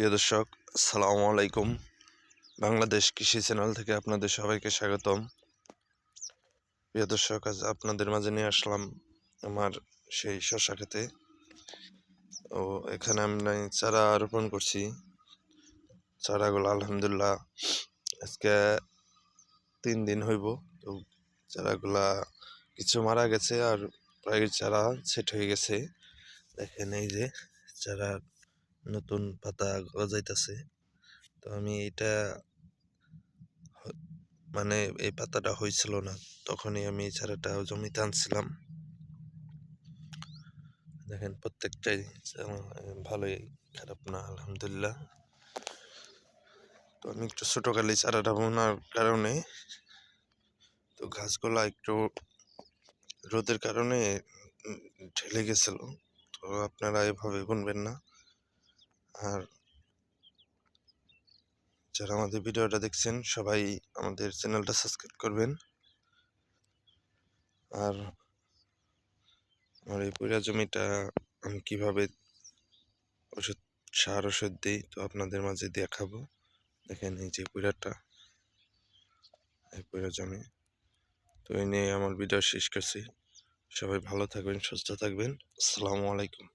প্রিয় দর্শক, আসসালামু আলাইকুম। বাংলাদেশ কৃষি চ্যানেল থেকে আপনাদের সবাইকে স্বাগতম। প্রিয় দর্শক, আজ আপনাদের মাঝে নিয়ে আসলাম আমার সেই শশা খেতে। ও, এখানে আমি চারা রোপণ করছি। চারাগুলো আলহামদুলিল্লাহ আজকে তিন দিন হইব। তো চারাগুলা কিছু মারা গেছে আর প্রায় চারা সেট হয়ে গেছে। দেখেন এই যে চারা নতুন পাতা গজাইতেছে। তো আমি এটা মানে এই পাতাটা হয়েছিল না। তখনই আমি এই চারাটা জমিতে আনছিলাম। দেখেন, প্রত্যেকটাই ভালোই খারাপ না, আলহামদুলিল্লাহ। তো আমি একটু ছোটকালে চারাটা বোনার কারণে, তো গাছগুলা একটু রোদের কারণে ঢেলে গেছিল। তো আপনারা এভাবে বুনবেন না। আর যারা আমাদের ভিডিওটা দেখছেন, সবাই আমাদের চ্যানেলটা সাবস্ক্রাইব করবেন। আর আমার এই পুরা জমিটা আমি কীভাবে ওষুধ, সার ওষুধ দিই, তো আপনাদের মাঝে দেখাবো। দেখেন এই যে পুরাটা, এই পুরা জমি। তো এই নিয়ে আমার ভিডিও শেষ করছি। সবাই ভালো থাকবেন, সুস্থ থাকবেন। আসসালামু আলাইকুম।